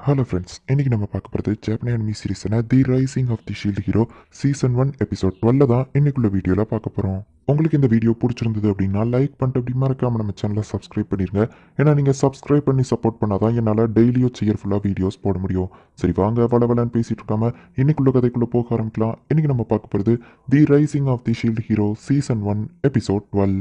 Hello friends இன்றைக்கி நம்ம பார்க்க போகிறது Japanese anime சீரீஸான the rising of the shield hero season one episode டுவெல்ல தான் இன்னைக்குள்ள வீடியோவில் பார்க்க போகிறோம் உங்களுக்கு இந்த வீடியோ பிடிச்சிருந்தது அப்படின்னா லைக் பண்ணிட்டு அப்படி மறக்காமல் நம்ம சேனலை சப்ஸ்கிரைப் பண்ணிடுங்க ஏன்னா நீங்கள் சப்ஸ்கிரைப் பண்ணி சப்போர்ட் பண்ணால் தான் என்னால் டெய்லியும் சியர்ஃபுல்லாக வீடியோஸ் போட முடியும். சரி வாங்க வளவலன்னு பேசிட்டு இருக்காம இன்னைக்குள்ள கதைக்குள்ளே போக ஆரம்பிக்கலாம். இன்றைக்கி நம்ம பார்க்க போகிறது the rising of the shield hero season one episode twelve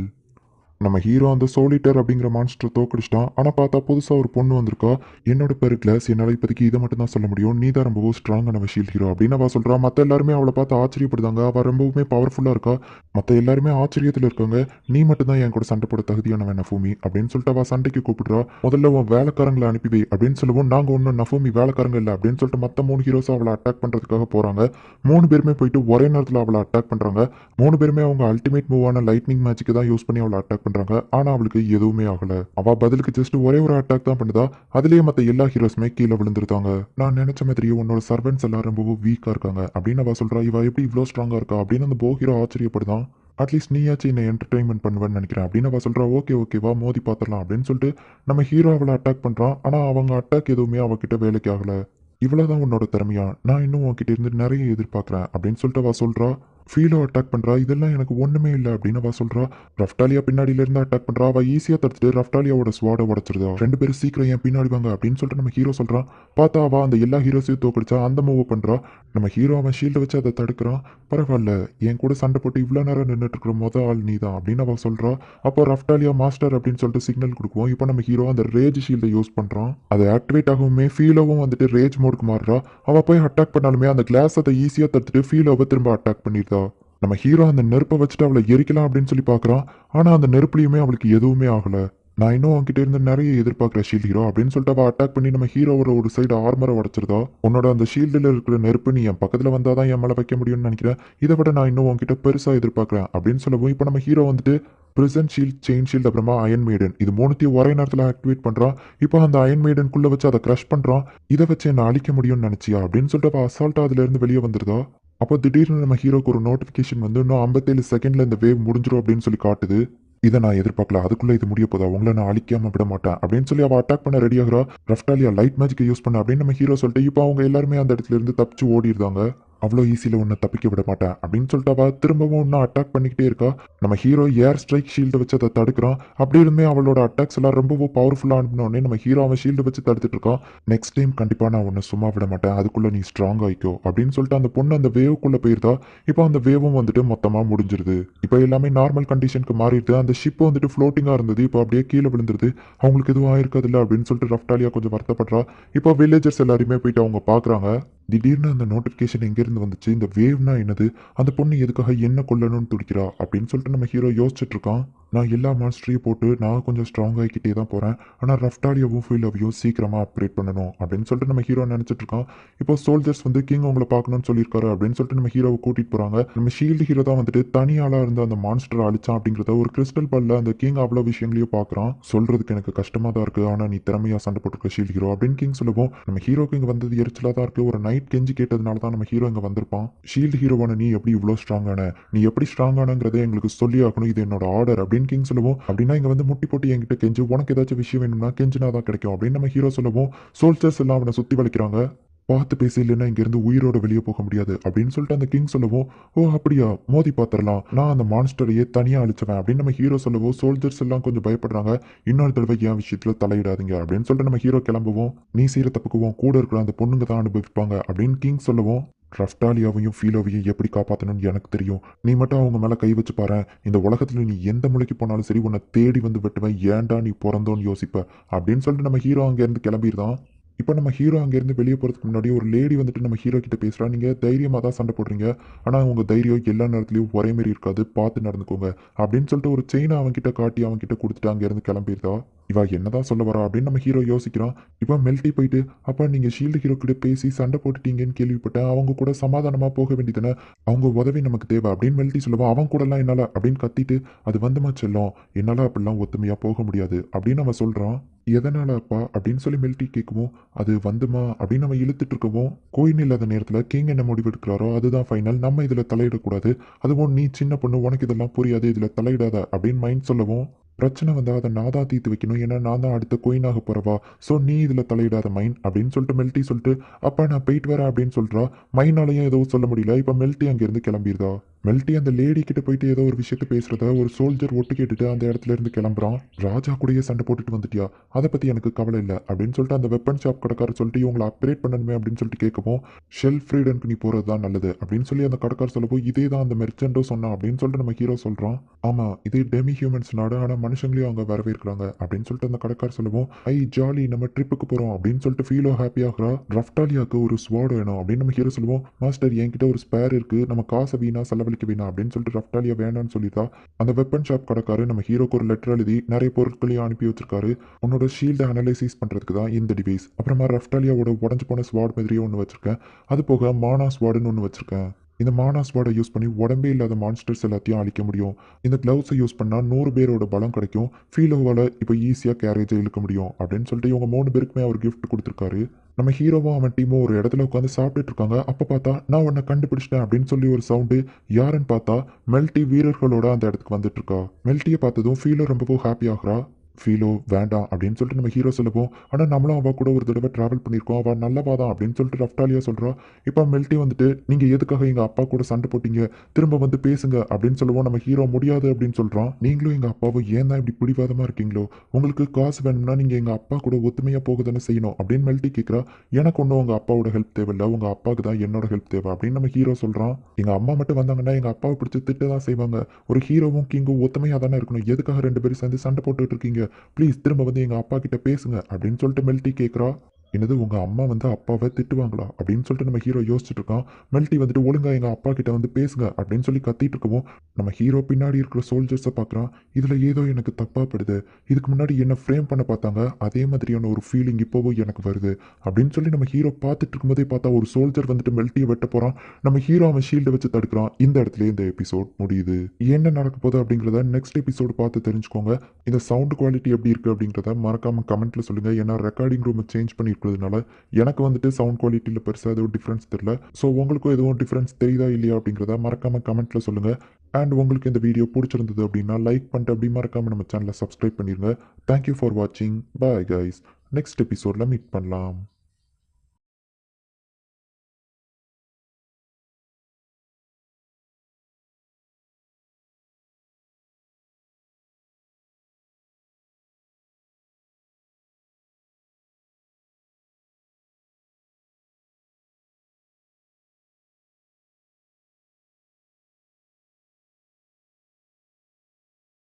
நம்ம ஹீரோ அந்த சோலிட்டர் அப்படிங்கிற மான்ஸ்டர் தோக்கடிச்சிட்டான். ஆனால் பார்த்தா புதுசாக ஒரு பொண்ணு வந்திருக்கா. என்னோட பேர் கிளாஸ் என்னால் இப்போதைக்கு இதை மட்டும் தான் சொல்ல முடியும். நீ தான் ரொம்பவும் ஸ்ட்ராங்கான விஷயம் ஹீரோ அப்படின்னு அவள் சொல்கிறா மற்ற எல்லாருமே அவளை பார்த்து ஆச்சரியப்படுதாங்க. அவள் ரொம்பவுமே பவர்ஃபுல்லாக இருக்கா. மற்ற எல்லாருமே ஆச்சரியத்தில் இருக்காங்க. நீ மட்டும் தான் என் கூட சண்டை போட தகுதியானவன் நஃபூமி அப்படின்னு சொல்லிட்டு அவள் சண்டைக்கு கூப்பிடுறா. முதல்ல உன் வேலைக்காரங்களை அனுப்பி வை அப்படின்னு சொல்லுவோம். நாங்கள் ஒன்றும் நஃபூமி வேலைக்காரங்க இல்லை அப்படின்னு சொல்லிட்டு மற்ற மூணு ஹீரோஸ் அவளை அட்டாக் பண்ணுறதுக்காக போகிறாங்க மூணு பேருமே போயிட்டு ஒரே நேரத்தில் அவளை அட்டாக் பண்ணுறாங்க மூணு பேருமே அவங்க அல்டிமேட் மூவான லைட்னிங் மேட்சுக்கு தான் யூஸ் பண்ணி அவளை அட்டாக் பண்றாங்க. ஆனா அவளுக்கு எதுவுமே ஆகல. அவ பதிலுக்கு ஜஸ்ட் ஒரே ஒரு அட்டாக் தான் பண்ணுதா? அதுலயே மத்த எல்லா ஹீரோஸுமே கீழே விழுந்துருந்தாங்க நான் நினைச்ச மாதிரி உன்னோட சர்வன்ஸ் எல்லாம் ரொம்பவும் வீக்கா இருக்காங்க. அப்படின்னு அவ சொல்றா இவ எப்படி இவ்வளோ ஸ்ட்ராங்கா இருக்கா? அப்படின்னு அந்த போ ஹீரோ ஆச்சரியப்படுதான். அட்லீஸ்ட் நீயாச்சும் என்ன என்டர்டைன்மெண்ட் பண்ணுவேன்னு நினைக்கிறேன் அப்படின்னு அவள் சொல்கிறா ஓகே ஓகேவா மோதி பார்த்துடலாம் அப்படின்னு சொல்லிட்டு நம்ம ஹீரோ அவளை அட்டாக் பண்ணுறான் ஆனால் அவங்க அட்டாக் எதுவுமே அவகிட்ட வேலைக்கு ஆகலை. இவ்வளோதான் உன்னோட திறமையா? நான் இன்னும் உன்கிட்ட இருந்து நிறைய எதிர்பார்க்குறேன் அப்படின்னு சொல்லிட்டு அவள் சொல்கிறா ஃபீலோ அட்டாக் பண்ணுறா இதெல்லாம் எனக்கு ஒன்றுமே இல்லை அப்படின்னு அவள் சொல்கிறா ரஃப்டாலியா பின்னாடியிலேருந்து அட்டாக் பண்ணுறா அவள் ஈஸியாக தடுத்துட்டு ரஃப்டாலியாவோட ஸ்வாட உடச்சிருதா. ரெண்டு பேரும் சீக்கிரம் என் பின்னாடி வாங்க அப்படின்னு சொல்லிட்டு நம்ம ஹீரோ சொல்கிறான் பார்த்தா அவள் அந்த எல்லா ஹீரோஸையும் தோக்கடிச்சா அந்த மூவ் பண்ணுறா நம்ம ஹீரோ அவன் ஷீல்டை வச்சு அதை தடுக்கிறான். பரவாயில்ல என் கூட சண்டை போட்டு இவ்வளோ நேரம் நின்றுட்டு இருக்கிற மொதல் ஆள் நீ தான் அப்படின்னு அவள் சொல்கிறா அப்போ ரஃப்டாலியா மாஸ்டர் அப்படின்னு சொல்லிட்டு சிக்னல் கொடுக்குவோம். இப்போ நம்ம ஹீரோ அந்த ரேஜ் ஷீல்டை யூஸ் பண்ணுறான் அது ஆக்டிவேட் ஆகுமே ஃபீலோவும் வந்துட்டு ரேஜ் மோடுக்கு மாறுறா. அவள் போய் அட்டாக் பண்ணாலுமே அந்த கிளாஸ் அதை ஈஸியாக தடுத்துட்டு ஃபீலோவை திரும்ப அட்டாக் பண்ணிடுதா? நம்ம ஹீரோ அந்த நெருப்பை வச்சுட்டு அவளை எரிக்கலாம் அப்படின்னு சொல்லி பார்க்குறான். ஆனால் அந்த நெருப்புலையுமே அவளுக்கு எதுவுமே ஆகலை. நான் இன்னும் அவன்கிட்ட இருந்து நிறைய எதிர்பார்க்குற ஷீல்ட் ஹீரோ அப்படின்னு சொல்லிட்டு அவள் அட்டாக் பண்ணி நம்ம ஹீரோவோட ஒரு சைடு ஆர்மரை உடச்சிருதா? உன்னோட அந்த ஷீல்டில் இருக்கிற நெருப்பு நீ என் பக்கத்தில் வந்தால் தான் என் மேலே வைக்க முடியும்னு நினைக்கிறேன். இதை விட நான் இன்னும் உன்கிட்ட பெருசாக எதிர்பார்க்குறேன் அப்படின்னு சொல்லவும் இப்போ நம்ம ஹீரோ வந்துட்டு ப்ரிசன்ட் ஷீல்ட் செயின் ஷீல்ட் அப்புறமா அயன் மேடன் இது மூணுத்தையும் ஒரே நேரத்தில் ஆக்டிவேட் பண்ணுறான் இப்போ அந்த அயன் மேடனுக்குள்ளே வச்சு அதை க்ரஷ் பண்ணுறான் இதை வச்சு என்னை அழிக்க முடியும்னு நினச்சியா அப்படின்னு சொல்லிட்டு அவள் அசால்ட்டாக அதுலேருந்து வெளியே வந்துருதா? அப்போ திடீர்னு நம்ம ஹீரோக்கு ஒரு நோட்டிஃபிகேஷன் வந்து இன்னும் ஐம்பத்தேழு செகண்ட்ல இந்த வேவ் முடிஞ்சிடும் அப்படின்னு சொல்லி காட்டுது. இதை நான் எதிர்பார்க்கல. அதுக்குள்ள இது முடிய போதா? உங்களை நான் அழிக்காம விட மாட்டேன் அப்படின்னு சொல்லி அவ அட்டாக் பண்ண ரெடி ஆகிறா. ரஃப்டாலியா லைட் மேஜிக்கை யூஸ் பண்ண அப்படின்னு நம்ம ஹீரோ சொல்லிட்டு இப்போ அவங்க எல்லாருமே அந்த இடத்துல இருந்து தப்பிச்சு ஓடிடுறாங்க. அவ்வளோ ஈஸியில் ஒன்று தப்பிக்க விட மாட்டேன் அப்படின்னு சொல்லிட்டு அவள் திரும்பவும் ஒன்றும் அட்டாக் பண்ணிக்கிட்டே இருக்கா. நம்ம ஹீரோ ஏர் ஸ்ட்ரைக் ஷீல்டை வச்சு அதை தடுக்கிறான். அப்படி இருந்துமே அவளோட அட்டாக்ஸ் எல்லாம் ரொம்பவும் பவர்ஃபுல்லாக அனுப்பினோடனே நம்ம ஹீரோ அவன் ஷீல்டை வச்சு தடுத்துட்டு இருக்கான் நெக்ஸ்ட் டைம் கண்டிப்பாக நான் ஒன்று சும்மா விட மாட்டேன். அதுக்குள்ளே நீ ஸ்ட்ராங் ஆகிக்கோ அப்படின்னு சொல்லிட்டு அந்த பொண்ணு அந்த வேவுக்குள்ளே போயிருந்தா. இப்போ அந்த வேவும் வந்துட்டு மொத்தமாக முடிஞ்சிருது. இப்போ எல்லாமே நார்மல் கண்டிஷனுக்கு மாறிடுது. அந்த ஷிப் வந்துட்டு ஃப்ளோட்டிங்காக இருந்தது. இப்போ அப்படியே கீழே விழுந்துருது. அவங்களுக்கு எதுவும் ஆயிருக்காதுல்ல அப்படின்னு சொல்லிட்டு ரஃப்டாலியா கொஞ்சம் வருத்தப்படுறா. இப்போ வில்லேஜர்ஸ் எல்லாருமே போயிட்டு அவங்க பார்க்குறாங்க திடீர்னு அந்த நோட்டிஃபிகேஷன் எங்கேருந்து வந்துச்சு? இந்த வேவ்னா என்னது? அந்த பொண்ணு எதுக்காக என்ன கொல்லணும்னு துடிக்கிறா? அப்படின்னு சொல்லிட்டு நம்ம ஹீரோ யோசிச்சுட்டு இருக்கான். நான் எல்லா மாஸ்டரையும் போட்டு நான் கொஞ்சம் ஸ்ட்ராங் ஆகிக்கிட்டே தான் போகிறேன் ஆனால் ரஃப்டாலியாவும் ஃபீலவையும் சீக்கிரமாக அப்கிரேட் பண்ணணும் அப்படின்னு சொல்லிட்டு நம்ம ஹீரோ நினச்சிட்டு இருக்கான். இப்போ சோல்ஜர்ஸ் வந்து கிங் உங்களை பார்க்கணும்னு சொல்லியிருக்காரு அப்படின்னு சொல்லிட்டு நம்ம ஹீரோவை கூட்டிகிட்டு போகிறாங்க நம்ம ஷீல்டு ஹீரோ தான் வந்துட்டு தனியாளாக இருந்த அந்த மான்ஸ்டர் அழிச்சான் அப்படிங்கிறத ஒரு கிறிஸ்டல் பல்ல அந்த கிங் அவ்வளோ விஷயங்களையும் பார்க்குறான். சொல்கிறதுக்கு எனக்கு கஷ்டமாக தான் இருக்குது ஆனால் நீ திறமையாக சண்டை போட்டுருக்க ஷீல்டு ஹீரோ அப்படின்னு கிங் சொல்லுவோம். நம்ம ஹீரோக்கு இங்கே வந்தது எரிச்சலாக தான் இருக்குது ஒரு நைட் கெஞ்சி கேட்டதுனால தான் நம்ம ஹீரோ இங்கே வந்திருப்பான். ஷீல்டு ஹீரோவான நீ எப்படி இவ்வளோ ஸ்ட்ராங்கான நீ எப்படி ஸ்ட்ராங்கானங்கிறத எங்களுக்கு சொல்லி ஆகணும் இது என்னோட ஆர்டர் அப்படின்னு கிங் சொல்லுவோம். அப்படின்னா இங்கே வந்து முட்டி போட்டு என்கிட்ட கெஞ்சு உனக்கு ஏதாச்சும் விஷயம் வேணும்னா கெஞ்சினா தான் கிடைக்கும். அப்படின்னு நம்ம ஹீரோ சொல்லுவோம். சோல்ஜர்ஸ் எல்லாம் அவனை சுற்றி வளைக்கிறாங்க பார்த்து பேசி இல்லைன்னா இங்கேருந்து உயிரோட வெளியே போக முடியாது அப்படின்னு சொல்லிட்டு அந்த கிங் சொல்லவும் ஓ அப்படியா? மோதி பார்த்துடலாம் நான் அந்த மான்ஸ்டரையே தனியாக அழிச்சவன் அப்படின்னு நம்ம ஹீரோ சொல்லவும் சோல்ஜர்ஸ் எல்லாம் கொஞ்சம் பயப்படுறாங்க. இன்னொரு தடவை என் விஷயத்தில் தலையிடாதீங்க அப்படின்னு சொல்லிட்டு நம்ம ஹீரோ கிளம்புவோம் நீ செய்கிற தப்புக்குவோம் கூட இருக்கிற அந்த பொண்ணுங்க தான் அனுபவிப்பாங்க அப்படின்னு கிங் சொல்லவும் ரஃப்டாலியாவையும் ஃபீலோவையும் எப்படி காப்பாற்றணும்னு எனக்கு தெரியும். நீ மட்டும் அவங்க மேலே கை வச்சு பாரு இந்த உலகத்தில் நீ எந்த மொழிக்கு போனாலும் சரி உன்னை தேடி வந்து விட்டுவேன். ஏன்டா நீ பிறந்தோன்னு யோசிப்ப அப்படின்னு சொல்லிட்டு நம்ம ஹீரோ அங்கேருந்து கிளம்பிடுதான். இப்போ நம்ம ஹீரோ அங்கேருந்து வெளியே போகிறதுக்கு முன்னாடி ஒரு லேடி வந்துட்டு நம்ம ஹீரோ கிட்ட பேசுகிறா நீங்கள் தைரியமாக தான் சண்டை போடுறீங்க. ஆனால் உங்கள் தைரியம் எல்லா நேரத்துலையும் ஒரே மாதிரி இருக்காது. பார்த்து நடந்துக்கோங்க. அப்படின்னு சொல்லிட்டு ஒரு செயினை அவன்கிட்ட காட்டி அவன்கிட்ட கொடுத்துட்டு அங்கேருந்து கிளம்பிடுதா இவா என்னதான் சொல்ல வரா அப்படின்னு நம்ம ஹீரோ யோசிக்கிறான். இப்போ மெல்ட்டி போயிட்டு அப்போ நீங்கள் ஷீல்டு ஹீரோ கிட்ட பேசி சண்டை போட்டுட்டீங்கன்னு கேள்விப்பட்டேன். அவங்க கூட சமாதானமாக போக வேண்டியதுன்னு அவங்க உதவி நமக்கு தேவை. அப்படின்னு மெல்ட்டி சொல்லுவான் அவன் கூடலாம் என்னால் அப்படின்னு கத்திட்டு அது வந்துமா செல்லும்? என்னால் அப்படிலாம் ஒத்துமையாக போக முடியாது. அப்படின்னு அவன் சொல்கிறான் எதனாலப்பா அப்படின்னு சொல்லி மெல்ட்டி கேட்கவும் அது வந்துமா அப்படின்னு நம்ம இழுத்துட்டு இருக்கவும் கோயின் இல்லாத நேரத்தில் கிங் என்ன முடிவு எடுக்கிறாரோ அதுதான் ஃபைனல் நம்ம இதில் தலையிடக்கூடாது. அதுவும் நீ சின்ன பொண்ணு உனக்கு இதெல்லாம் புரியாது இதில் தலையிடாத அப்படின்னு மைண்ட் சொல்லவும் பிரச்சனை வந்தால் அதை நான் தான் தீர்த்து வைக்கணும் ஏன்னா நான் தான் அடுத்த கோயினாக போகிறவா ஸோ நீ இதில் தலையிடாத மைன் அப்படின்னு சொல்லிட்டு மெல்ட்டி சொல்லிட்டு அப்பா நான் போயிட்டு வரேன் அப்படின்னு சொல்கிறா மைனாலையும் எதுவும் சொல்ல முடியல. இப்போ மெல்ட்டி அங்கேருந்து கிளம்பிடுதா? மெல்டி அந்த லேடி கிட்ட போயிட்டு ஏதோ ஒரு விஷயத்த பேசுறத ஒரு சோல்ஜர் ஒட்டு கேட்டுட்டு அந்த இடத்துல இருந்து கிளம்புறான். ராஜா கூடயே சண்டை போட்டுட்டு வந்துட்டியா? அதை பத்தி எனக்கு கவலை இல்லை. அப்படின்னு சொல்லிட்டு அந்த வெப்பன் ஷாப் கடைக்காரர் சொல்லிட்டு இவங்களை அப்கிரேட் பண்ணணுமே அப்படின்னு சொல்லிட்டு கேட்கவும் ஷெல் ஃப்ரீடனுக்கு நீ போறது தான் நல்லது அப்படின்னு சொல்லி அந்த கடைக்காரர் சொல்லவும் இதே தான் அந்த மெர்ச்சண்டோ சொன்னா அப்படின்னு சொல்லிட்டு நம்ம ஹீரோ சொல்றான். ஆமா இதே டெமி ஹியூமன்ஸ் நாடு. ஆனா மனுஷங்களையும் அவங்க வரவேற்கிறாங்க அப்படின்னு சொல்லிட்டு அந்த கடைக்காரர் சொல்லுவோம் ஐ ஜாலி நம்ம ட்ரிப்புக்கு போறோம் அப்படின்னு சொல்லிட்டு ஃபீலோ ஹாப்பி ஆகிறா. ரஃப்டாலியாக்கு ஒரு ஸ்வாட் வேணும் அப்படின்னு நம்ம ஹீரோ சொல்லுவோம் மாஸ்டர் என்கிட்ட ஒரு ஸ்பேர் இருக்கு. நம்ம காசை வீணா செலவழிக்க வேணாம் அப்படின்னு சொல்லிட்டு ரஃப்டாலியா வேணாம்னு சொல்லிட்டா. அந்த வெப்பன் ஷாப் கடைக்காரு நம்ம ஹீரோக்கு ஒரு லெட்டர் எழுதி நிறைய பொருட்களையும் அனுப்பி வச்சிருக்காரு. உன்னோட ஷீல்டை அனலைசிஸ் பண்றதுக்கு தான் இந்த டிவைஸ் அப்புறமா ரஃப்டாலியாவோட உடஞ்சு போன ஸ்வாட் மாதிரியே ஒன்று வச்சிருக்கேன். அது போக மானா ஸ்வாடுன்னு ஒன்று வச்சிருக்கேன். இந்த மானா ஸ்வாடை யூஸ் பண்ணி உடம்பே இல்லாத மான்ஸ்டர்ஸ் எல்லாத்தையும் அழிக்க முடியும். இந்த க்ளவுஸை யூஸ் பண்ணால் நூறு பேரோட பலம் கிடைக்கும். ஃபீலோவால் இப்போ ஈஸியாக கேரேஜை இழுக்க முடியும். அப்படின்னு சொல்லிட்டு இவங்க மூணு பேருக்குமே அவர் கிஃப்ட் கொடுத்துருக்காரு. நம்ம ஹீரோவும் அவன் டீமும் ஒரு இடத்துல உட்காந்து சாப்பிட்டுட்டு இருக்காங்க. அப்போ பார்த்தா நான் உன்னை கண்டுபிடிச்சிட்டேன் அப்படின்னு சொல்லி ஒரு சவுண்டு யாருன்னு பார்த்தா மெல்டி வீரர்களோட அந்த இடத்துக்கு வந்துட்டு இருக்கா. மெல்ட்டியை பார்த்ததும் ஃபீலோ ரொம்பவும் ஹாப்பி ஆகுறா? ஃபீலோ வேண்டாம் அப்படின்னு சொல்லிட்டு நம்ம ஹீரோ சொல்லுவோம் ஆனால் நம்மளும் அவள் கூட ஒரு தடவை ட்ராவல் பண்ணியிருக்கோம் அவள் நல்லவா தான் அப்படின்னு சொல்லிட்டு ரஃப்டாலியா சொல்கிறா இப்போ மெல்ட்டி வந்துட்டு நீங்கள் எதுக்காக எங்கள் அப்பா கூட சண்டை போட்டீங்க? திரும்ப வந்து பேசுங்க அப்படின்னு சொல்லுவோம் நம்ம ஹீரோ முடியாது அப்படின்னு சொல்கிறான் நீங்களும் எங்கள் அப்பாவும் ஏன் தான் இப்படி பிடிவாதமாக இருக்கீங்களோ? உங்களுக்கு காசு வேணும்னா நீங்கள் எங்கள் அப்பா கூட ஒத்துமையாக போக தானே செய்யணும் அப்படின்னு மெல்ட்டி கேட்குறா எனக்கு ஒன்றும் உங்கள் அப்பாவோட ஹெல்ப் தேவையில்லை உங்கள் அப்பாவுக்கு தான் என்னோட ஹெல்ப் தேவை அப்படின்னு நம்ம ஹீரோ சொல்கிறான் எங்கள் அம்மா மட்டும் வந்தாங்கன்னா எங்கள் அப்பாவை பிடிச்சி திட்டு தான் செய்வாங்க. ஒரு ஹீரோவும் கிங்கும் ஒத்துமையாக தானே இருக்கணும். எதுக்காக ரெண்டு பேரும் சேர்ந்து சண்டை போட்டுட்டு இருக்கீங்க? ப்ளீஸ் திரும்ப வந்து எங்கள் அப்பா கிட்ட பேசுங்க அப்படின்னு சொல்லிட்டு மெல்ட்டி கேட்குறா என்னது உங்கள் அம்மா வந்து அப்பாவை திட்டுவாங்களா? அப்படின்னு சொல்லிட்டு நம்ம ஹீரோ யோசிச்சுட்டு இருக்கான். மெல்ட்டி வந்துட்டு ஒழுங்கா எங்கள் அப்பா கிட்ட வந்து பேசுங்க அப்படின்னு சொல்லி கத்திட்டு இருக்கவும் நம்ம ஹீரோ பின்னாடி இருக்கிற சோல்ஜர்ஸை பார்க்குறான் இதில் ஏதோ எனக்கு தப்பாப்படுது. இதுக்கு முன்னாடி என்ன ஃப்ரேம் பண்ண பார்த்தாங்க? அதே மாதிரியான ஒரு ஃபீலிங் இப்போவும் எனக்கு வருது அப்படின்னு சொல்லி நம்ம ஹீரோ பார்த்துட்டு இருக்கும்போதே பார்த்தா ஒரு சோல்ஜர் வந்துட்டு மெல்ட்டியை வெட்ட போகிறான் நம்ம ஹீரோ அவன் ஷீல்டை வச்சு தடுக்கிறான். இந்த இடத்துல இந்த எபிசோட் முடியுது. என்ன நடக்க போகுது அப்படிங்கிறத நெக்ஸ்ட் எபிசோடு பார்த்து தெரிஞ்சுக்கோங்க. இந்த சவுண்ட் குவாலிட்டி எப்படி இருக்குது அப்படிங்கிறத மறக்காம கமெண்ட்ல சொல்லுங்கள் ஏன்னா ரெக்கார்டிங் ரூமை சேஞ்ச் பண்ணி இருக்கிறதுனால எனக்கு வந்துட்டு சவுண்ட் குவாலிட்டியில் பெருசாக எதுவும் டிஃப்ரென்ஸ் தெரியல. ஸோ உங்களுக்கும் எதுவும் டிஃப்ரென்ஸ் தெரியுதா இல்லையா அப்படிங்கிறத மறக்காம கமெண்ட்ல சொல்லுங்கள் அண்ட் உங்களுக்கு இந்த வீடியோ பிடிச்சிருந்தது அப்படின்னா லைக் பண்ணிட்டு அப்படி மறக்காம நம்ம சேனலை சப்ஸ்கிரைப் பண்ணிடுங்க தேங்க்யூ ஃபார் வாட்சிங் பாய் கைஸ் நெக்ஸ்ட் எபிசோடில் மீட் பண்ணலாம்.